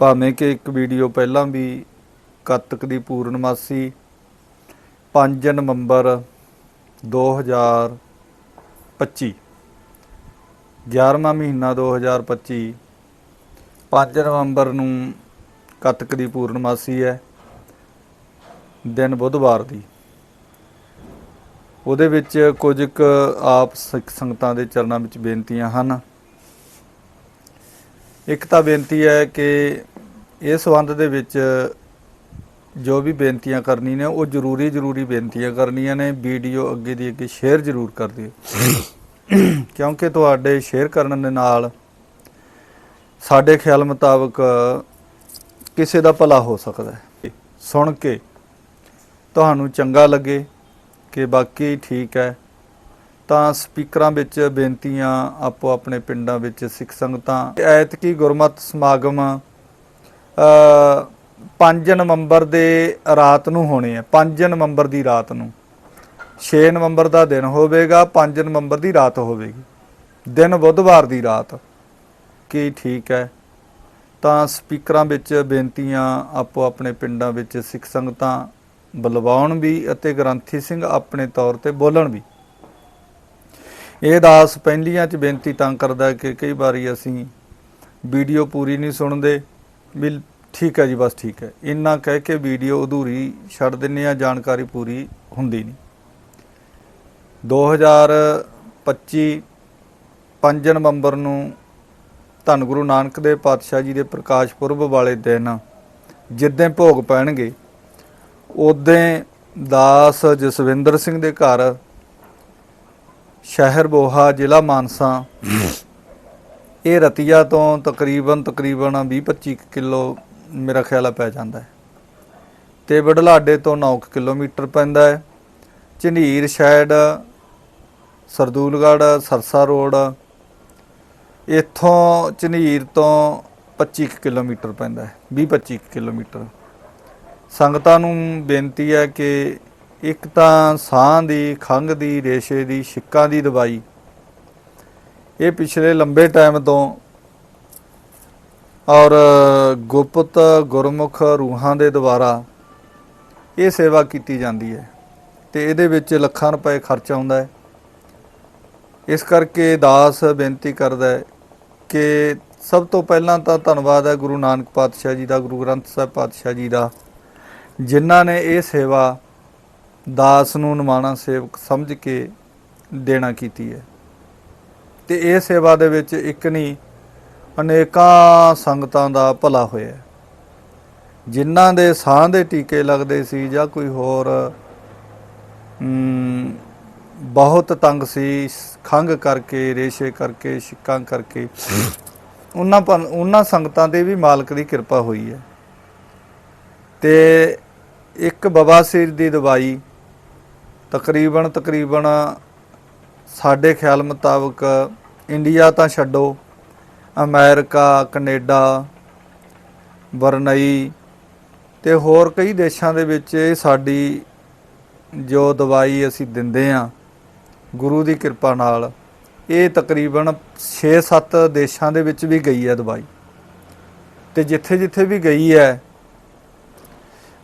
ਭਾਵੇਂ ਕਿ ਇੱਕ ਵੀਡੀਓ ਪਹਿਲਾਂ ਵੀ ਕੱਤਕ ਦੀ ਪੂਰਨਮਾਸੀ 5 ਨਵੰਬਰ 2025 11ਵਾਂ ਮਹੀਨਾ 2025 5 ਨਵੰਬਰ ਨੂੰ ਕੱਤਕ ਦੀ ਪੂਰਨਮਾਸੀ ਹੈ, ਦਿਨ ਬੁੱਧਵਾਰ ਦੀ। ਉਹਦੇ ਵਿੱਚ ਕੁਝ ਕੁ ਆਪ ਸਿੱਖ ਸੰਗਤਾਂ ਦੇ ਚਰਨਾਂ ਵਿੱਚ ਬੇਨਤੀਆਂ ਹਨ। ਇੱਕ ਤਾਂ ਬੇਨਤੀ ਹੈ ਕਿ ਇਸ ਸੰਬੰਧ ਦੇ ਵਿੱਚ ਜੋ ਵੀ ਬੇਨਤੀਆਂ ਕਰਨੀ ਨੇ, ਉਹ ਜ਼ਰੂਰੀ ਜ਼ਰੂਰੀ ਬੇਨਤੀਆਂ ਕਰਨੀਆਂ ਨੇ। ਵੀਡੀਓ ਅੱਗੇ ਦੀ ਅੱਗੇ ਸ਼ੇਅਰ ਜ਼ਰੂਰ ਕਰ ਦਿਓ। ਕਿਉਂਕਿ ਤੁਹਾਡੇ ਸ਼ੇਅਰ ਕਰਨ ਦੇ ਨਾਲ ਸਾਡੇ ਖਿਆਲ ਮੁਤਾਬਕ ਕਿਸੇ ਦਾ ਭਲਾ ਹੋ ਸਕਦਾ ਹੈ। ਸੁਣ ਕੇ ਤੁਹਾਨੂੰ ਚੰਗਾ ਲੱਗੇ ਕਿ ਬਾਕੀ ਠੀਕ ਹੈ। ਤਾਂ ਸਪੀਕਰਾਂ ਵਿੱਚ ਬੇਨਤੀਆਂ ਆਪੋ ਆਪਣੇ ਪਿੰਡਾਂ ਵਿੱਚ ਸਿੱਖ ਸੰਗਤਾਂ। ਐਤਕੀ ਗੁਰਮਤ ਸਮਾਗਮ, ਅ 5 ਨਵੰਬਰ ਦੇ ਰਾਤ ਨੂੰ ਹੋਣੇ ਆ। 5 ਨਵੰਬਰ ਦੀ ਰਾਤ ਨੂੰ। 6 ਨਵੰਬਰ ਦਾ ਦਿਨ ਹੋਵੇਗਾ 5 ਨਵੰਬਰ ਦੀ ਰਾਤ ਹੋਵੇਗੀ। ਦਿਨ ਬੁੱਧਵਾਰ ਦੀ ਰਾਤ। ਕੀ ਠੀਕ ਹੈ? ਤਾਂ ਸਪੀਕਰਾਂ ਵਿੱਚ ਬੇਨਤੀਆਂ ਆਪੋ ਆਪਣੇ ਪਿੰਡਾਂ ਵਿੱਚ ਸਿੱਖ ਸੰਗਤਾਂ ਬੁਲਵਾਉਣ ਵੀ ਅਤੇ ਗ੍ਰੰਥੀ ਸਿੰਘ ਆਪਣੇ ਤੌਰ ਤੇ ਬੋਲਣ ਵੀ। ਇਹ ਦਾਸ ਪਹਿਲੀਆਂ ਚ ਬੇਨਤੀ ਤਾਂ ਕਰਦਾ ਕਿ ਕਈ ਵਾਰੀ ਅਸੀਂ ਵੀਡੀਓ ਪੂਰੀ ਨਹੀਂ ਸੁਣਦੇ। ਵੀ ਠੀਕ ਹੈ ਜੀ, ਬਸ ਠੀਕ ਹੈ। ਇੰਨਾ ਕਹਿ ਕੇ ਵੀਡੀਓ ਅਧੂਰੀ ਛੱਡ ਦਿੰਨੇ ਆ ਜਾਣਕਾਰੀ ਪੂਰੀ ਹੁੰਦੀ ਨਹੀਂ। 2025 5 ਨਵੰਬਰ ਨੂੰ ਧੰਨ ਗੁਰੂ ਨਾਨਕ ਦੇਵ ਪਾਤਸ਼ਾਹ ਜੀ ਦੇ ਪ੍ਰਕਾਸ਼ ਪੁਰਬ ਵਾਲੇ ਦਿਨ ਜਿੱਦਾਂ ਭੋਗ ਪੈਣਗੇ, ਉਦੋਂ ਦਾਸ ਜਸਵਿੰਦਰ ਸਿੰਘ ਦੇ ਘਰ ਸ਼ਹਿਰ ਬੋਹਾ, ਜ਼ਿਲ੍ਹਾ ਮਾਨਸਾ। ਇਹ ਰਤੀਆ ਤੋਂ ਤਕਰੀਬਨ ਤਕਰੀਬਨ 20-25 ਕਿਲੋ ਮੇਰਾ ਖਿਆਲ ਆ ਪੈ ਜਾਂਦਾ ਹੈ। ਤੇ ਬੜਲਾਡੇ ਤੋਂ 9 ਕਿਲੋਮੀਟਰ ਪੈਂਦਾ ਹੈ। Jhunir shed Sardulgarh, Sirsa road. ਇੱਥੋਂ ਝਨੀਰ ਤੋਂ 25 ਕੁ ਕਿਲੋਮੀਟਰ ਪੈਂਦਾ ਹੈ 20-25 ਕਿਲੋਮੀਟਰ। ਸੰਗਤਾਂ ਨੂੰ ਬੇਨਤੀ ਹੈ ਕਿ ਇੱਕ ਤਾਂ ਸਾਹ ਦੀ, ਖੰਘ ਦੀ, ਰੇਸ਼ੇ ਦੀ, ਛਿੱਕਾਂ ਦੀ ਦਵਾਈ। ਇਹ ਪਿਛਲੇ ਲੰਬੇ ਟਾਈਮ ਤੋਂ ਔਰ ਗੁਪਤ ਗੁਰਮੁਖ ਰੂਹਾਂ ਦੇ ਦੁਆਰਾ ਇਹ ਸੇਵਾ ਕੀਤੀ ਜਾਂਦੀ ਹੈ ਤੇ ਇਹਦੇ ਵਿੱਚ ਲੱਖਾਂ ਰੁਪਏ ਖਰਚ ਆਉਂਦਾ ਹੈ। ਇਸ ਕਰਕੇ ਦਾਸ ਬੇਨਤੀ ਕਰਦਾ ਹੈ ਕਿ ਸਭ ਤੋਂ ਪਹਿਲਾਂ ਤਾਂ ਧੰਨਵਾਦ ਹੈ ਗੁਰੂ ਨਾਨਕ ਪਾਤਸ਼ਾਹ ਜੀ ਦਾ, ਗੁਰੂ ਗ੍ਰੰਥ ਸਾਹਿਬ ਪਾਤਸ਼ਾਹ ਜੀ ਦਾ, ਜਿਨ੍ਹਾਂ ਨੇ ਇਹ ਸੇਵਾ ਦਾਸ ਨੂੰ ਨਿਮਾਣਾ ਸੇਵਕ ਸਮਝ ਕੇ ਦੇਣਾ ਕੀਤੀ ਹੈ। ਤੇ ਇਹ ਸੇਵਾ ਦੇ ਵਿੱਚ ਇੱਕ ਨਹੀਂ ਅਨੇਕਾਂ ਸੰਗਤਾਂ ਦਾ ਭਲਾ ਹੋਇਆ ਜਿਨ੍ਹਾਂ ਦੇ ਸਾਹ ਦੇ ਟੀਕੇ ਲੱਗਦੇ ਸੀ ਜਾਂ ਕੋਈ ਹੋਰ ਬਹੁਤ ਤੰਗ ਸੀ ਖੰਗ ਕਰਕੇ, ਰੇਸ਼ੇ ਕਰਕੇ, ਛਿੱਕਾਂ ਕਰਕੇ, ਉਹਨਾਂ ਪਰ ਉਹਨਾਂ ਸੰਗਤਾਂ ਦੇ ਵੀ ਮਾਲਕ ਦੀ ਕਿਰਪਾ ਹੋਈ ਹੈ। ਤੇ ਇੱਕ ਬਵਾਸੀਰ ਦੀ ਦਵਾਈ ਤਕਰੀਬਨ ਤਕਰੀਬਨ ਸਾਡੇ ਖਿਆਲ ਮੁਤਾਬਕ ਇੰਡੀਆ ਤਾਂ ਛੱਡੋ, ਅਮਰੀਕਾ, ਕੈਨੇਡਾ, ਬਰਨਈ ਤੇ ਹੋਰ ਕਈ ਦੇਸ਼ਾਂ ਦੇ ਵਿੱਚ ਇਹ ਸਾਡੀ ਜੋ ਦਵਾਈ ਅਸੀਂ ਦਿੰਦੇ ਆ ਗੁਰੂ ਦੀ ਕਿਰਪਾ ਨਾਲ, ਇਹ ਤਕਰੀਬਨ 6-7 ਦੇਸ਼ਾਂ ਦੇ ਵਿੱਚ ਵੀ ਗਈ ਹੈ ਦਵਾਈ। ਤੇ ਜਿੱਥੇ ਜਿੱਥੇ ਵੀ ਗਈ ਹੈ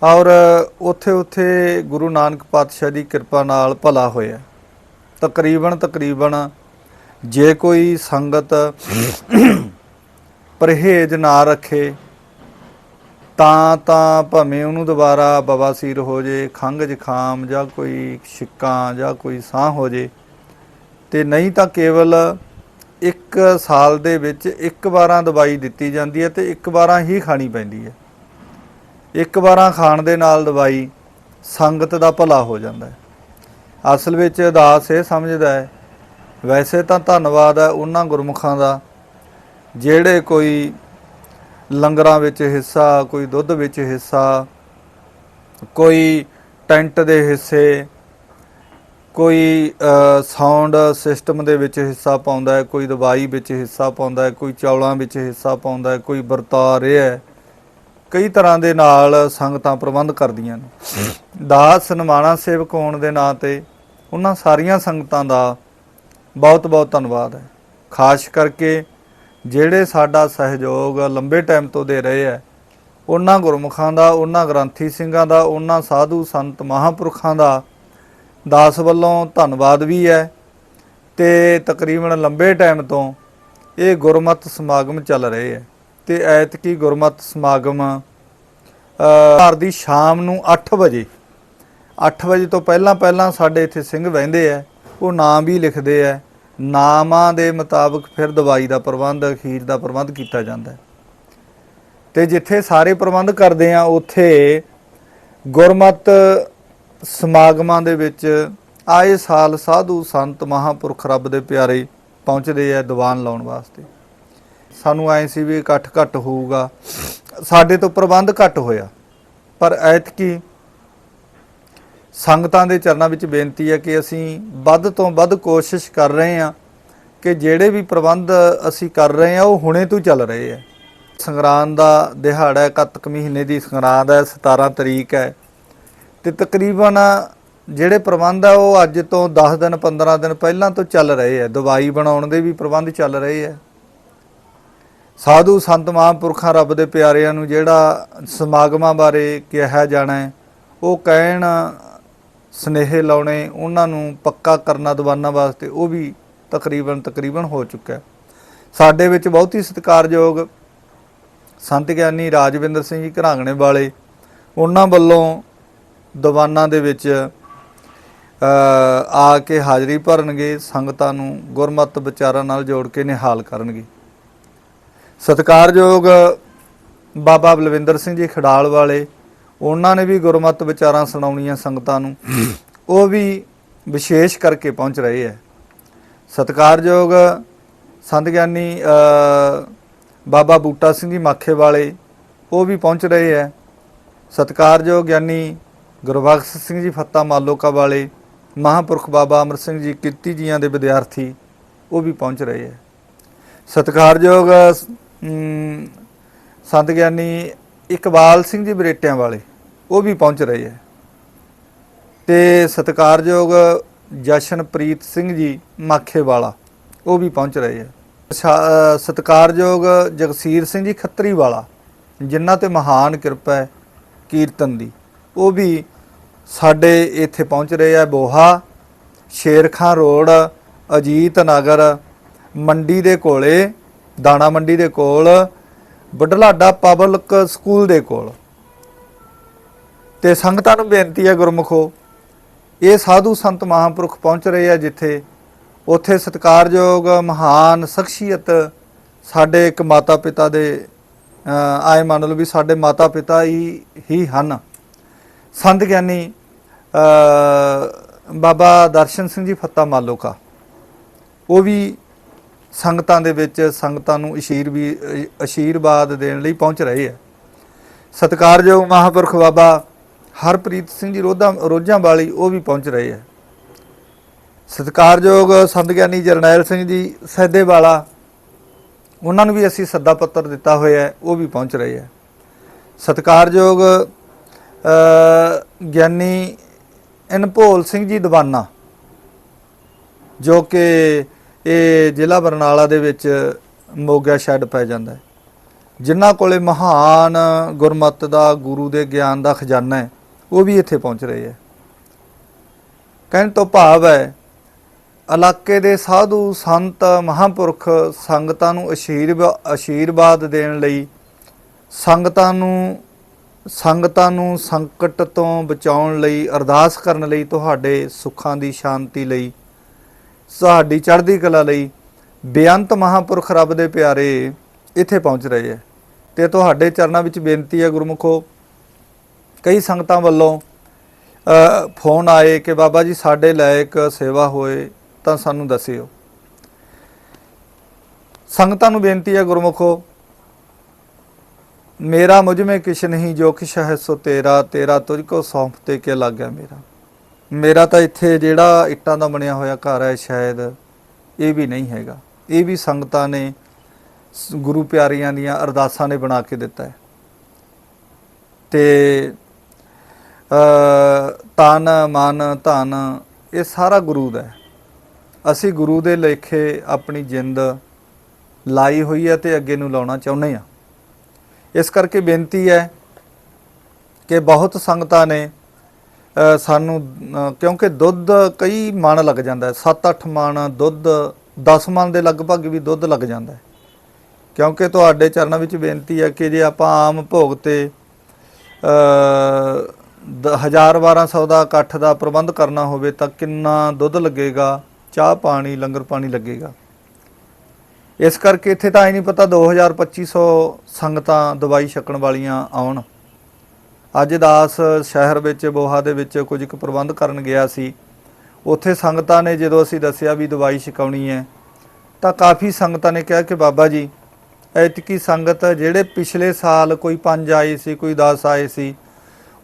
ਔਰ ਉੱਥੇ ਉੱਥੇ ਗੁਰੂ ਨਾਨਕ ਪਾਤਸ਼ਾਹ ਦੀ ਕਿਰਪਾ ਨਾਲ ਭਲਾ ਹੋਇਆ। ਤਕਰੀਬਨ ਤਕਰੀਬਨ ਜੇ ਕੋਈ ਸੰਗਤ ਪਰਹੇਜ਼ ਨਾ ਰੱਖੇ, ਤਾਂ ਤਾਂ ਭਾਵੇਂ ਉਹਨੂੰ ਦੁਬਾਰਾ ਬਵਾਸੀਰ ਹੋ ਜੇ, ਖੰਘ ਜ਼ੁਕਾਮ ਜਾਂ ਕੋਈ ਛਿੱਕਾਂ ਜਾਂ ਕੋਈ ਸਾਹ ਹੋ ਜੇ, ਤੇ ਨਹੀਂ ਤਾਂ ਕੇਵਲ ਇੱਕ ਸਾਲ ਦੇ ਵਿੱਚ ਇੱਕ ਵਾਰਾਂ ਦਵਾਈ ਦਿੱਤੀ ਜਾਂਦੀ ਹੈ ਤੇ ਇੱਕ ਵਾਰਾਂ ਹੀ ਖਾਣੀ ਪੈਂਦੀ ਹੈ। ਇੱਕ ਵਾਰਾਂ ਖਾਣ ਦੇ ਨਾਲ ਦਵਾਈ ਸੰਗਤ ਦਾ ਭਲਾ ਹੋ ਜਾਂਦਾ ਹੈ। ਅਸਲ ਵਿੱਚ ਦਾਸ ਇਹ ਸਮਝਦਾ ਹੈ, ਵੈਸੇ ਤਾਂ ਧੰਨਵਾਦ ਹੈ ਉਹਨਾਂ ਗੁਰਮੁਖਾਂ ਦਾ, ਜਿਹੜੇ ਕੋਈ ਲੰਗਰਾਂ ਵਿੱਚ ਹਿੱਸਾ, ਕੋਈ ਦੁੱਧ ਵਿੱਚ ਹਿੱਸਾ, ਕੋਈ ਟੈਂਟ ਦੇ ਹਿੱਸੇ, ਕੋਈ ਸਾਊਂਡ ਸਿਸਟਮ ਦੇ ਵਿੱਚ ਹਿੱਸਾ ਪਾਉਂਦਾ ਹੈ, ਕੋਈ ਦਵਾਈ ਵਿੱਚ ਹਿੱਸਾ ਪਾਉਂਦਾ ਹੈ, ਕੋਈ ਚੌਲਾਂ ਵਿੱਚ ਹਿੱਸਾ ਪਾਉਂਦਾ ਹੈ, ਕੋਈ ਵਰਤਾ ਰਿਹਾ ਹੈ ਕਈ ਤਰ੍ਹਾਂ ਦੇ ਨਾਲ ਸੰਗਤਾਂ ਪ੍ਰਬੰਧ ਕਰਦੀਆਂ ਨੇ। ਦਾਸ ਨਿਮਾਣਾ ਸੇਵਕ ਹੋਣ ਦੇ ਨਾਂ ਤੇ ਉਹਨਾਂ ਸਾਰੀਆਂ ਸੰਗਤਾਂ ਦਾ ਬਹੁਤ ਬਹੁਤ ਧੰਨਵਾਦ ਹੈ। ਖਾਸ ਕਰਕੇ ਜਿਹੜੇ ਸਾਡਾ ਸਹਿਯੋਗ ਲੰਬੇ ਟਾਈਮ ਤੋਂ ਦੇ ਰਹੇ ਹੈ, ਉਹਨਾਂ ਗੁਰਮੁਖਾਂ ਦਾ, ਉਹਨਾਂ ਗ੍ਰੰਥੀ ਸਿੰਘਾਂ ਦਾ, ਉਹਨਾਂ ਸਾਧੂ ਸੰਤ ਮਹਾਂਪੁਰਖਾਂ ਦਾ ਦਾਸ ਵੱਲੋਂ ਧੰਨਵਾਦ ਵੀ ਹੈ ਤੇ ਤਕਰੀਬਨ ਲੰਬੇ ਟਾਈਮ ਤੋਂ ਇਹ ਗੁਰਮਤ ਸਮਾਗਮ ਚੱਲ ਰਹੇ ਹੈ। ਤੇ ਐਤਕੀ ਗੁਰਮਤ ਸਮਾਗਮ ਘਰ ਦੀ ਸ਼ਾਮ ਨੂੰ 8 ਵਜੇ 8 ਵਜੇ ਤੋਂ ਪਹਿਲਾਂ ਪਹਿਲਾਂ ਸਾਡੇ ਇੱਥੇ ਸਿੰਘ ਬਹਿੰਦੇ ਆ, ਉਹ ਨਾਮ ਵੀ ਲਿਖਦੇ ਆ, ਨਾਮਾਂ ਦੇ ਮੁਤਾਬਕ ਫਿਰ ਦਵਾਈ ਦਾ ਪ੍ਰਬੰਧ ਖੀਰ ਦਾ ਪ੍ਰਬੰਧ ਕੀਤਾ ਜਾਂਦਾ ਹੈ। ਤੇ ਜਿੱਥੇ ਸਾਰੇ ਪ੍ਰਬੰਧ ਕਰਦੇ ਆ, ਉੱਥੇ ਗੁਰਮਤ ਸਮਾਗਮਾਂ ਦੇ ਵਿੱਚ ਆਏ ਸਾਲ ਸਾਧੂ ਸੰਤ ਮਹਾਪੁਰਖ ਰੱਬ ਦੇ ਪਿਆਰੇ ਪਹੁੰਚਦੇ ਆ ਦੀਵਾਨ ਲਾਉਣ ਵਾਸਤੇ। ਸਾਨੂੰ ਐ ਸੀ ਵੀ ਇਕੱਠ ਘੱਟ ਹੋਊਗਾ। ਸਾਡੇ ਤੋਂ ਪ੍ਰਬੰਧ ਘੱਟ ਹੋਇਆ। ਪਰ ਐਤਕੀ ਸੰਗਤਾਂ ਦੇ ਚਰਨਾਂ ਵਿੱਚ ਬੇਨਤੀ ਹੈ ਕਿ ਅਸੀਂ ਵੱਧ ਤੋਂ ਵੱਧ ਕੋਸ਼ਿਸ਼ ਕਰ ਰਹੇ ਹਾਂ ਕਿ ਜਿਹੜੇ ਵੀ ਪ੍ਰਬੰਧ ਅਸੀਂ ਕਰ ਰਹੇ ਹਾਂ, ਉਹ ਹੁਣੇ ਤੋਂ ਚੱਲ ਰਹੇ ਹੈ। ਸੰਗਰਾਂਦ ਦਾ ਦਿਹਾੜਾ ਹੈ, ਕੱਤਕ ਮਹੀਨੇ ਦੀ ਸੰਗਰਾਂਦ ਹੈ 17 ਤਰੀਕ ਹੈ। ਤੇ ਤਕਰੀਬਨ ਜਿਹੜੇ ਪ੍ਰਬੰਧ ਆ ਉਹ ਅੱਜ ਤੋਂ 10 ਦਿਨ 15 ਦਿਨ ਪਹਿਲਾਂ ਤੋਂ ਚੱਲ ਰਹੇ ਹੈ। ਦਵਾਈ ਬਣਾਉਣ ਦੇ ਵੀ ਪ੍ਰਬੰਧ ਚੱਲ ਰਹੇ ਹੈ। ਸਾਧੂ ਸੰਤ ਮਹਾਂਪੁਰਖਾਂ ਰੱਬ ਦੇ ਪਿਆਰਿਆਂ ਨੂੰ ਜਿਹੜਾ ਸਮਾਗਮਾਂ ਬਾਰੇ ਕਿਹਾ ਜਾਣਾ ਹੈ, ਉਹ ਕਹਿਣ ਸਨੇਹੇ ਲਾਉਣੇ, ਉਹਨਾਂ ਨੂੰ ਪੱਕਾ ਕਰਨਾ ਦੀਵਾਨਾਂ ਵਾਸਤੇ, ਉਹ ਵੀ ਤਕਰੀਬਨ ਤਕਰੀਬਨ ਹੋ ਚੁੱਕਾ ਸਾਡੇ ਵਿੱਚ ਬਹੁਤ ਹੀ ਸਤਿਕਾਰਯੋਗ ਸੰਤ ਗਿਆਨੀ ਰਾਜਵਿੰਦਰ ਸਿੰਘ ਜੀ ਘਰਾਂਗਣੇ ਵਾਲੇ, ਉਹਨਾਂ ਵੱਲੋਂ ਦੀਵਾਨਾਂ ਦੇ ਵਿੱਚ ਆ ਕੇ ਹਾਜ਼ਰੀ ਭਰਨਗੇ, ਸੰਗਤਾਂ ਨੂੰ ਗੁਰਮਤਿ ਵਿਚਾਰਾਂ ਨਾਲ ਜੋੜ ਕੇ ਨਿਹਾਲ ਕਰਨਗੇ। ਸਤਿਕਾਰਯੋਗ ਬਾਬਾ ਬਲਵਿੰਦਰ ਸਿੰਘ ਜੀ ਖਡਾਲ ਵਾਲੇ, ਉਹਨਾਂ ਨੇ ਵੀ ਗੁਰਮਤਿ ਵਿਚਾਰਾਂ ਸੁਣਾਉਣੀਆਂ ਸੰਗਤਾਂ ਨੂੰ। ਉਹ ਵੀ ਵਿਸ਼ੇਸ਼ ਕਰਕੇ ਪਹੁੰਚ ਰਹੇ ਹੈ। ਸਤਿਕਾਰਯੋਗ ਸੰਤ ਗਿਆਨੀ ਬਾਬਾ ਬੂਟਾ ਸਿੰਘ ਜੀ ਮਾਖੇ ਵਾਲੇ, ਉਹ ਵੀ ਪਹੁੰਚ ਰਹੇ ਹੈ। ਸਤਿਕਾਰਯੋਗ ਗਿਆਨੀ ਗੁਰਬਖਸ਼ ਸਿੰਘ ਜੀ ਫੱਤਾ ਮਾਲੋਕਾ ਵਾਲੇ, ਮਹਾਂਪੁਰਖ ਬਾਬਾ ਅਮਰ ਸਿੰਘ ਜੀ ਕਿਰਤੀ ਜੀਆਂ ਦੇ ਵਿਦਿਆਰਥੀ, ਉਹ ਵੀ ਪਹੁੰਚ ਰਹੇ ਹੈ। ਸਤਿਕਾਰਯੋਗ ਸੰਤ ਗਿਆਨੀ ਇਕਬਾਲ ਸਿੰਘ ਜੀ ਬਰੇਟਿਆਂ ਵਾਲੇ, ਉਹ ਵੀ ਪਹੁੰਚ ਰਹੇ ਹੈ। ਤੇ ਸਤਿਕਾਰਯੋਗ ਜਸ਼ਨਪ੍ਰੀਤ ਸਿੰਘ ਜੀ ਮਾਖੇ ਵਾਲਾ ਉਹ ਵੀ ਪਹੁੰਚ ਰਹੇ ਹੈ। ਸਾ- ਸਤਿਕਾਰਯੋਗ ਜਗਸੀਰ ਸਿੰਘ ਜੀ ਖੱਤਰੀ ਵਾਲਾ ਜਿਨ੍ਹਾਂ ਤੇ ਮਹਾਨ ਕਿਰਪਾ ਹੈ ਕੀਰਤਨ ਦੀ, ਉਹ ਵੀ ਸਾਡੇ ਇੱਥੇ ਪਹੁੰਚ ਰਹੇ ਆ ਬੋਹਾ, ਸ਼ੇਰਖਾਂ ਰੋਡ, ਅਜੀਤ ਨਗਰ, ਮੰਡੀ ਦੇ ਕੋਲੇ ਦਾਣਾ ਮੰਡੀ ਦੇ ਕੋਲ, ਬਡਲਾਡਾ ਪਬਲਿਕ ਸਕੂਲ ਦੇ ਕੋਲ। ਤੇ ਸੰਗਤਾਂ ਨੂੰ ਬੇਨਤੀ ਹੈ ਗੁਰਮੁਖੋ, ਇਹ ਸਾਧੂ ਸੰਤ ਮਹਾਂਪੁਰਖ ਪਹੁੰਚ ਰਹੇ ਆ ਜਿੱਥੇ ਉੱਥੇ ਸਤਿਕਾਰਯੋਗ ਮਹਾਨ ਸ਼ਖਸੀਅਤ ਸਾਡੇ ਇੱਕ ਮਾਤਾ ਪਿਤਾ ਦੇ ਆਏ ਮੰਨ ਲਓ ਵੀ ਸਾਡੇ ਮਾਤਾ ਪਿਤਾ ਹੀ ਹੀ ਹਨ। ਸੰਤ ਗਿਆਨੀ ਬਾਬਾ ਦਰਸ਼ਨ ਸਿੰਘ ਜੀ ਫੱਤਾ ਮਾਲੋਕਾ। ਉਹ ਵੀ ਸੰਗਤਾਂ ਦੇ ਵਿੱਚ ਸੰਗਤਾਂ ਨੂੰ ਅਸ਼ੀਰ ਵੀ ਅਸ਼ੀਰਵਾਦ ਦੇਣ ਲਈ ਪਹੁੰਚ ਰਹੇ ਹੈ ਸਤਿਕਾਰਯੋਗ ਮਹਾਂਪੁਰਖ ਬਾਬਾ ਹਰਪ੍ਰੀਤ ਸਿੰਘ ਜੀ ਰੋਧਾ ਰੋਜਾਂ ਵਾਲੀ ਉਹ ਵੀ ਪਹੁੰਚ ਰਹੇ ਹੈ ਸਤਿਕਾਰਯੋਗ ਸੰਤ ਗਿਆਨੀ ਜਰਨੈਲ ਸਿੰਘ ਜੀ ਸੈਦੇ ਵਾਲਾ ਉਹਨਾਂ ਨੂੰ ਵੀ ਅਸੀਂ ਸੱਦਾ ਪੱਤਰ ਦਿੱਤਾ ਹੋਇਆ ਹੈ ਉਹ ਵੀ ਪਹੁੰਚ ਰਹੇ ਹੈ ਸਤਿਕਾਰਯੋਗ ਅ, ਗਿਆਨੀ ਅਨਭੋਲ ਸਿੰਘ ਜੀ ਦਵਾਨਾ ਜੋ ਕਿ ਇਹ ਜ਼ਿਲ੍ਹਾ ਬਰਨਾਲਾ ਦੇ ਵਿੱਚ ਮੋਗਾ ਸ਼ੈੱਡ ਪੈ ਜਾਂਦਾ ਹੈ। ਜਿਨ੍ਹਾਂ ਕੋਲੇ ਮਹਾਨ ਗੁਰਮਤ ਦਾ, ਗੁਰੂ ਦੇ ਗਿਆਨ ਦਾ ਖਜ਼ਾਨਾ ਹੈ, ਉਹ ਵੀ ਇੱਥੇ ਪਹੁੰਚ ਰਹੇ ਹੈ। ਕਹਿਣ ਤੋਂ ਭਾਵ ਹੈ, ਇਲਾਕੇ ਦੇ ਸਾਧੂ, ਸੰਤ, ਮਹਾਂਪੁਰਖ ਸੰਗਤਾਂ ਨੂੰ ਅਸ਼ੀਰਵਾ, ਅਸ਼ੀਰਵਾਦ ਦੇਣ ਲਈ ਸੰਗਤਾਂ ਨੂੰ ਸੰਗਤਾਂ ਨੂੰ ਸੰਕਟ ਤੋਂ ਬਚਾਉਣ ਲਈ, ਅਰਦਾਸ ਕਰਨ ਲਈ ਤੁਹਾਡੇ ਸੁੱਖਾਂ ਦੀ ਸ਼ਾਂਤੀ ਲਈ ਸਾਡੀ ਚੜ੍ਹਦੀ ਕਲਾ ਲਈ ਬੇਅੰਤ ਮਹਾਪੁਰਖ ਰੱਬ ਦੇ ਪਿਆਰੇ ਇੱਥੇ ਪਹੁੰਚ ਰਹੇ ਹੈ। ਤੇ ਤੁਹਾਡੇ ਚਰਨਾਂ ਵਿੱਚ ਬੇਨਤੀ ਹੈ ਗੁਰਮੁਖੋ, ਕਈ ਸੰਗਤਾਂ ਵੱਲੋਂ ਫੋਨ ਆਏ ਕਿ ਬਾਬਾ ਜੀ ਸਾਡੇ ਲਾਇਕ ਸੇਵਾ ਹੋਏ ਤਾਂ ਸਾਨੂੰ ਦੱਸਿਓ। ਸੰਗਤਾਂ ਨੂੰ ਬੇਨਤੀ ਹੈ ਗੁਰਮੁਖੋ, ਮੇਰਾ ਮੁਝ ਮੇ ਕਿਛ ਨਹੀਂ ਜੋ ਕਿਛ ਹੈ ਸੋ ਤੇਰਾ ਤੇਰਾ ਤੁਝ ਕੋ ਸੌਂਪਤੇ ਕੇ ਲੱਗਿਆ ਮੇਰਾ। ਮੇਰਾ ਤਾਂ ਇੱਥੇ ਜਿਹੜਾ ਇੱਟਾਂ ਦਾ ਬਣਿਆ ਹੋਇਆ ਘਰ ਹੈ ਸ਼ਾਇਦ, ਇਹ ਵੀ ਨਹੀਂ ਹੈਗਾ। ਇਹ ਵੀ ਸੰਗਤਾਂ ਨੇ ਸ- ਗੁਰੂ ਪਿਆਰੀਆਂ ਦੀਆਂ ਅਰਦਾਸਾਂ ਨੇ ਬਣਾ ਕੇ ਦਿੱਤਾ ਹੈ। ਤੇ ਤਨ, ਮਨ, ਧਨ, ਇਹ ਸਾਰਾ ਗੁਰੂ ਦਾ ਹੈ। ਅਸੀਂ ਗੁਰੂ ਦੇ ਲੇਖੇ ਆਪਣੀ ਜਿੰਦ ਲਾਈ ਹੋਈ ਹੈ ਤੇ ਅੱਗੇ ਨੂੰ ਲਾਉਣਾ ਚਾਹੁੰਦੇ ਆ ਇਸ ਕਰਕੇ ਬੇਨਤੀ ਹੈ ਕਿ ਬਹੁਤ ਸੰਗਤਾਂ ਨੇ ਸਾਨੂੰ ਕਿਉਂਕਿ ਦੁੱਧ ਕਈ ਮਣ ਲੱਗ ਜਾਂਦਾ ਹੈ। 7-8 ਮਣ ਦੁੱਧ 10 ਮਣ ਦੇ ਲਗਭਗ ਵੀ ਦੁੱਧ ਲੱਗ ਜਾਂਦਾ ਹੈ। ਕਿਉਂਕਿ ਤੁਹਾਡੇ ਚਰਨਾਂ ਵਿੱਚ ਬੇਨਤੀ ਹੈ ਕਿ ਜੇ ਆਪਾਂ ਆਮ ਭੋਗ ਤੇ ਹਜ਼ਾਰ 1000 1200 ਦਾ ਇਕੱਠ ਦਾ ਪ੍ਰਬੰਧ ਕਰਨਾ ਹੋਵੇ ਤਾਂ ਕਿੰਨਾ ਦੁੱਧ ਲੱਗੇਗਾ? ਚਾਹ ਪਾਣੀ, ਲੰਗਰ ਪਾਣੀ ਲੱਗੇਗਾ। ਇਸ ਕਰਕੇ ਇੱਥੇ ਤਾਂ ਇਹ ਨਹੀਂ ਪਤਾ 2000 2500 ਸੰਗਤਾਂ ਦਵਾਈ ਛਕਣ ਵਾਲੀਆਂ ਆਉਣ। ਅੱਜ ਦਾਸ ਸ਼ਹਿਰ ਵਿੱਚ ਬੋਹਾ ਦੇ ਵਿੱਚ ਕੁਝ ਕੁ ਪ੍ਰਬੰਧ ਕਰਨ ਗਿਆ ਸੀ। ਉੱਥੇ ਸੰਗਤਾਂ ਨੇ ਜਦੋਂ ਅਸੀਂ ਦੱਸਿਆ ਵੀ ਦਵਾਈ ਛਕਾਉਣੀ ਹੈ, ਤਾਂ ਕਾਫੀ ਸੰਗਤਾਂ ਨੇ ਕਿਹਾ ਕਿ ਬਾਬਾ ਜੀ, ਐਤਕੀ ਸੰਗਤ ਜਿਹੜੇ ਪਿਛਲੇ ਸਾਲ ਕੋਈ 5 ਆਏ ਸੀ, ਕੋਈ 10 ਆਏ ਸੀ,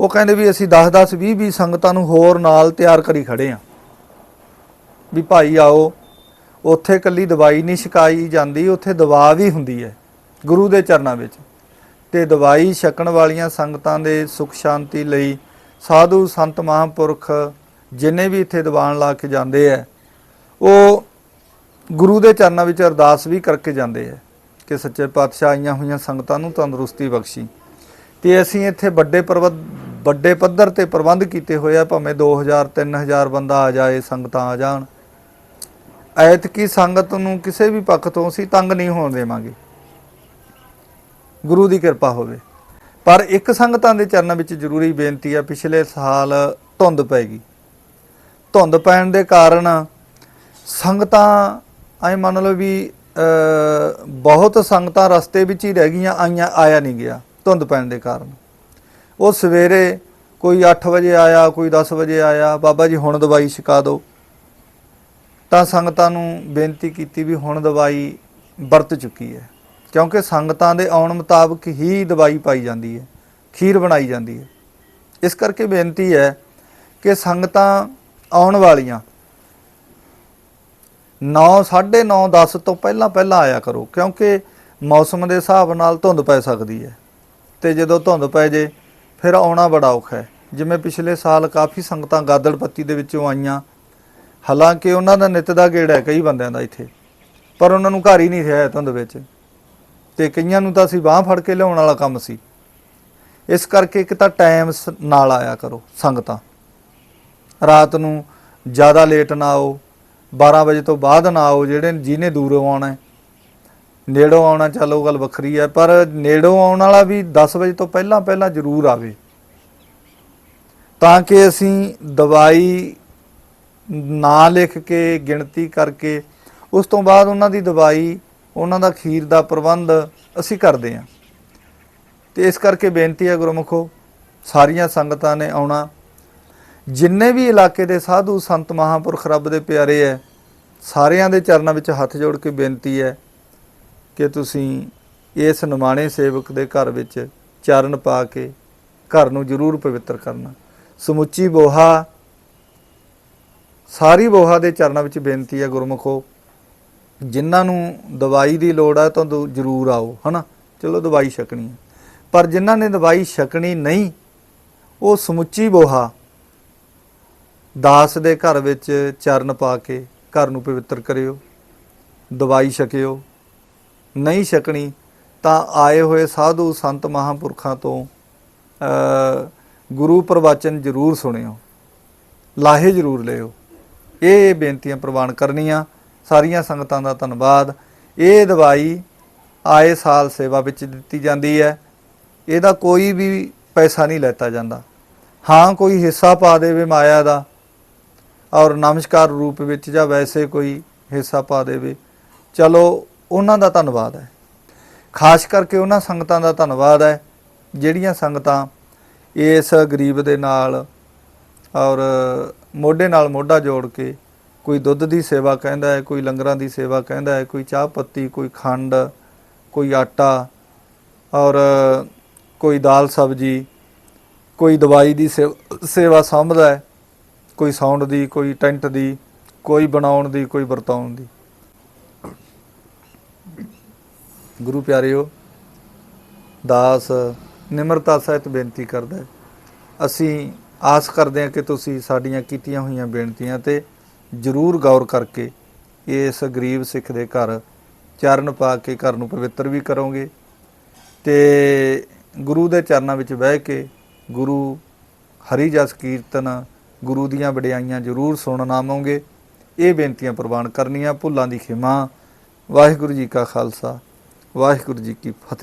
ਉਹ ਕਹਿੰਦੇ ਵੀ ਅਸੀਂ 10 10 20 20 ਸੰਗਤਾਂ ਨੂੰ ਹੋਰ ਨਾਲ ਤਿਆਰ ਕਰੀ ਖੜੇ ਆ ਵੀ ਭਾਈ ਆਓ, ਉੱਥੇ ਕੱਲੀ ਦਵਾਈ ਨਹੀਂ ਛਕਾਈ ਜਾਂਦੀ, ਉੱਥੇ ਦਵਾ ਵੀ ਹੁੰਦੀ ਹੈ, ਗੁਰੂ ਦੇ ਚਰਨਾਂ ਵਿੱਚ। ਤੇ ਦਵਾਈ ਛਕਣ ਵਾਲੀਆਂ ਸੰਗਤਾਂ ਦੇ ਸੁਖ ਸ਼ਾਂਤੀ ਲਈ ਸਾਧੂ ਸੰਤ ਮਹਾਂਪੁਰਖ ਜਿਨੇ ਵੀ ਇੱਥੇ ਦੀਵਾਨ ਲਾ ਕੇ ਜਾਂਦੇ ਆ ਉਹ ਗੁਰੂ ਦੇ ਚਰਨਾਂ ਵਿੱਚ ਅਰਦਾਸ ਵੀ ਕਰਕੇ ਜਾਂਦੇ ਆ ਕਿ ਸੱਚੇ ਪਾਤਸ਼ਾਹ ਆਈਆਂ ਹੋਈਆਂ ਸੰਗਤਾਂ ਨੂੰ ਤੰਦਰੁਸਤੀ ਬਖਸ਼ੀ। ਤੇ ਅਸੀਂ ਇੱਥੇ ਵੱਡੇ ਪ੍ਰਬੰਧ, ਵੱਡੇ ਪੱਧਰ ਤੇ ਪ੍ਰਬੰਧ ਕੀਤੇ ਹੋਏ ਆ, ਭਾਵੇਂ 2000 3000 ਬੰਦਾ ਆ ਜਾਏ, ਸੰਗਤਾਂ ਆ ਜਾਣ। ਐਤਕੀ ਸੰਗਤ ਨੂੰ ਕਿਸੇ ਵੀ ਪੱਖ ਤੋਂ ਅਸੀਂ ਤੰਗ ਨਹੀਂ ਹੋਣ ਦੇਵਾਂਗੇ। ਗੁਰੂ ਦੀ ਕਿਰਪਾ ਹੋਵੇ। ਪਰ ਇੱਕ ਸੰਗਤਾਂ ਦੇ ਚਰਨਾਂ ਵਿੱਚ ਜ਼ਰੂਰੀ ਬੇਨਤੀ ਆ, ਪਿਛਲੇ ਸਾਲ ਧੁੰਦ ਪੈ ਗਈ। ਧੁੰਦ ਪੈਣ ਦੇ ਕਾਰਨ ਸੰਗਤਾਂ ਐ ਮੰਨ ਲਓ ਵੀ ਬਹੁਤ ਸੰਗਤਾਂ ਰਸਤੇ ਵਿੱਚ ਹੀ ਰਹਿ ਗਈਆਂ, ਆਈਆਂ, ਆਇਆ ਨਹੀਂ ਗਿਆ ਧੁੰਦ ਪੈਣ ਦੇ ਕਾਰਨ। ਉਹ ਸਵੇਰੇ ਕੋਈ 8 ਵਜੇ ਆਇਆ, ਕੋਈ 10 ਵਜੇ ਆਇਆ, ਬਾਬਾ ਜੀ ਹੁਣ ਦਵਾਈ ਛਕਾ ਦਿਓ। ਤਾਂ ਸੰਗਤਾਂ ਨੂੰ ਬੇਨਤੀ ਕੀਤੀ ਵੀ ਹੁਣ ਦਵਾਈ ਵਰਤ ਚੁੱਕੀ ਹੈ। ਕਿਉਂਕਿ ਸੰਗਤਾਂ ਦੇ ਆਉਣ ਮੁਤਾਬਕ ਹੀ ਦਵਾਈ ਪਾਈ ਜਾਂਦੀ ਹੈ, ਖੀਰ ਬਣਾਈ ਜਾਂਦੀ ਹੈ। ਇਸ ਕਰਕੇ ਬੇਨਤੀ ਹੈ ਕਿ ਸੰਗਤਾਂ ਆਉਣ ਵਾਲੀਆਂ 9 9:30 10 ਤੋਂ ਪਹਿਲਾਂ ਪਹਿਲਾਂ ਆਇਆ ਕਰੋ, ਕਿਉਂਕਿ ਮੌਸਮ ਦੇ ਹਿਸਾਬ ਨਾਲ ਧੁੰਦ ਪੈ ਸਕਦੀ ਹੈ। ਤੇ ਜਦੋਂ ਧੁੰਦ ਪੈ ਜੇ, ਫਿਰ ਆਉਣਾ ਬੜਾ ਔਖਾ ਹੈ। ਜਿਵੇਂ ਪਿਛਲੇ ਸਾਲ ਕਾਫੀ ਸੰਗਤਾਂ ਗਾਦੜ ਪੱਤੀ ਦੇ ਵਿੱਚੋਂ ਆਈਆਂ। ਹਾਲਾਂਕਿ ਉਹਨਾਂ ਦਾ ਨਿਤ ਦਾ ਗੇੜਾ ਹੈ ਕਈ ਬੰਦਿਆਂ ਦਾ ਇੱਥੇ, ਪਰ ਉਹਨਾਂ ਨੂੰ ਘਰ ਹੀ ਨਹੀਂ ਰਿਹਾ ਧੁੰਦ ਵਿੱਚ। ਤੇ ਕਈਆਂ ਨੂੰ ਤਾਂ ਅਸੀਂ ਬਾਹ ਫੜ ਕੇ ਲਿਆਉਣ ਵਾਲਾ ਕੰਮ ਸੀ। ਇਸ ਕਰਕੇ ਇੱਕ ਤਾਂ ਟਾਈਮ ਸ- ਨਾਲ ਆਇਆ ਕਰੋ ਸੰਗਤਾਂ। ਰਾਤ ਨੂੰ ਜ਼ਿਆਦਾ ਲੇਟ ਨਾ ਆਓ 12 ਵਜੇ ਤੋਂ ਬਾਅਦ ਨਾ ਆਓ, ਜਿਹੜੇ ਜਿਹਨੇ ਦੂਰੋਂ ਆਉਣਾ ਨੇੜੋਂ ਆਉਣਾ ਚਲੋ ਗੱਲ ਵੱਖਰੀ ਹੈ, ਪਰ ਨੇੜੋਂ ਆਉਣ ਵਾਲਾ ਵੀ 10 ਵਜੇ ਤੋਂ ਪਹਿਲਾਂ ਪਹਿਲਾਂ ਜ਼ਰੂਰ ਆਵੇ। ਤਾਂ ਕਿ ਅਸੀਂ ਦਵਾਈ ਨਾ ਲਿਖ ਕੇ, ਗਿਣਤੀ ਕਰਕੇ, ਉਸ ਤੋਂ ਬਾਅਦ ਉਹਨਾਂ ਦੀ ਦਵਾਈ ਉਹਨਾਂ ਦਾ ਖੀਰ ਦਾ ਪ੍ਰਬੰਧ ਅਸੀਂ ਕਰਦੇ ਹਾਂ। ਤੇ ਇਸ ਕਰਕੇ ਬੇਨਤੀ ਹੈ ਗੁਰਮੁਖੋ, ਸਾਰੀਆਂ ਸੰਗਤਾਂ ਨੇ ਆਉਣਾ। ਜਿੰਨੇ ਵੀ ਇਲਾਕੇ ਦੇ ਸਾਧੂ ਸੰਤ ਮਹਾਂਪੁਰਖ ਰੱਬ ਦੇ ਪਿਆਰੇ ਹੈ ਸਾਰਿਆਂ ਦੇ ਚਰਨਾਂ ਵਿੱਚ ਹੱਥ ਜੋੜ ਕੇ ਬੇਨਤੀ ਹੈ ਕਿ ਤੁਸੀਂ ਇਸ ਨਿਮਾਣੇ ਸੇਵਕ ਦੇ ਘਰ ਵਿੱਚ ਚਰਨ ਪਾ ਕੇ ਘਰ ਨੂੰ ਜ਼ਰੂਰ ਪਵਿੱਤਰ ਕਰਨਾ। ਸਮੁੱਚੀ ਬੋਹਾ, ਸਾਰੀ ਬੋਹਾ ਦੇ ਚਰਨਾਂ ਵਿੱਚ ਬੇਨਤੀ ਹੈ ਗੁਰਮੁਖੋ ਜਿਨ੍ਹਾਂ ਨੂੰ ਦਵਾਈ ਦੀ ਲੋੜ ਹੈ ਤਾਂ ਜ਼ਰੂਰ ਆਓ, ਹਨਾ? ਚਲੋ, ਦਵਾਈ ਛਕਣੀ ਹੈ ਪਰ ਜਿਨ੍ਹਾਂ ਨੇ ਦਵਾਈ ਛਕਣੀ ਨਹੀਂ, ਉਹ ਸਮੁੱਚੀ ਬੋਹਾ ਦਾਸ ਦੇ ਘਰ ਵਿੱਚ ਚਰਨ ਪਾ ਕੇ ਘਰ ਨੂੰ ਪਵਿੱਤਰ ਕਰਿਓ, ਦਵਾਈ ਛਕਿਓ। ਨਹੀਂ ਛਕਣੀ ਤਾਂ ਆਏ ਹੋਏ ਸਾਧੂ ਸੰਤ ਮਹਾਂਪੁਰਖਾਂ ਤੋਂ ਗੁਰੂ ਪ੍ਰਵਚਨ ਜ਼ਰੂਰ ਸੁਣਿਓ। ਲਾਹੇ ਜ਼ਰੂਰ ਲਿਓ। ਇਹ ਬੇਨਤੀਆਂ ਪ੍ਰਵਾਨ ਕਰਨੀਆਂ। ਸਾਰੀਆਂ ਸੰਗਤਾਂ ਦਾ ਧੰਨਵਾਦ। ਇਹ ਦਵਾਈ ਆਏ ਸਾਲ ਸੇਵਾ ਵਿੱਚ ਦਿੱਤੀ ਜਾਂਦੀ ਹੈ। ਇਹਦਾ ਕੋਈ ਵੀ ਪੈਸਾ ਨਹੀਂ ਲੈਤਾ ਜਾਂਦਾ। ਹਾਂ, ਕੋਈ ਹਿੱਸਾ ਪਾ ਦੇਵੇ ਮਾਇਆ ਦਾ ਔਰ ਨਮਸਕਾਰ ਰੂਪ ਵਿੱਚ ਜਾਂ ਵੈਸੇ ਕੋਈ ਹਿੱਸਾ ਪਾ ਦੇਵੇ। ਚਲੋ, ਉਹਨਾਂ ਦਾ ਧੰਨਵਾਦ ਹੈ। ਖਾਸ ਕਰਕੇ ਉਹਨਾਂ ਸੰਗਤਾਂ ਦਾ ਧੰਨਵਾਦ ਹੈ, ਜਿਹੜੀਆਂ ਸੰਗਤਾਂ ਇਸ ਗਰੀਬ ਦੇ ਨਾਲ ਔਰ ਮੋਢੇ ਨਾਲ ਮੋਢਾ ਜੋੜ ਕੇ ਕੋਈ ਦੁੱਧ ਦੀ ਸੇਵਾ ਕਹਿੰਦਾ ਹੈ, ਕੋਈ ਲੰਗਰਾਂ ਦੀ ਸੇਵਾ ਕਹਿੰਦਾ ਹੈ, ਕੋਈ ਚਾਹ ਪੱਤੀ, ਕੋਈ ਖੰਡ, ਕੋਈ ਆਟਾ ਔਰ ਕੋਈ ਦਾਲ ਸਬਜੀ, ਕੋਈ ਦਵਾਈ ਦੀ ਸੇਵ- ਸੇਵਾ ਸੰਭਦਾ ਹੈ, ਕੋਈ ਸਾਊਂਡ ਦੀ, ਕੋਈ ਟੈਂਟ ਦੀ, ਕੋਈ ਬਣਾਉਣ ਦੀ, ਕੋਈ ਵਰਤਾਉਣ ਦੀ। ਗੁਰੂ ਪਿਆਰਿਓ, ਦਾਸ ਨਿਮਰਤਾ ਸਹਿਤ ਬੇਨਤੀ ਕਰਦਾ ਹੈ। ਅਸੀਂ ਆਸ ਕਰਦੇ ਹਾਂ ਕਿ ਤੁਸੀਂ ਸਾਡੀਆਂ ਕੀਤੀਆਂ ਹੋਈਆਂ ਬੇਨਤੀਆਂ ਤੇ ਜਰੂਰ ਗੌਰ ਕਰਕੇ ਇਸ ਗਰੀਬ ਸਿੱਖ ਦੇ ਘਰ ਚਰਨ ਪਾ ਕੇ ਘਰ ਨੂੰ ਪਵਿੱਤਰ ਵੀ ਕਰੋਗੇ ਤੇ ਗੁਰੂ ਦੇ ਚਰਨਾਂ ਵਿੱਚ ਬਹਿ ਕੇ ਗੁਰੂ ਹਰੀ ਜਸ ਕੀਰਤਨ, ਗੁਰੂ ਦੀਆਂ ਵਡਿਆਈਆਂ ਜ਼ਰੂਰ ਸੁਣਨ ਆਵੋਗੇ। ਇਹ ਬੇਨਤੀਆਂ ਪ੍ਰਵਾਨ ਕਰਨੀਆਂ ਭੁੱਲਾਂ ਦੀ ਖਿਮਾ। ਵਾਹਿਗੁਰੂ ਜੀ ਕਾ ਖਾਲਸਾ, ਵਾਹਿਗੁਰੂ ਜੀ ਕੀ ਫਤਿਹ।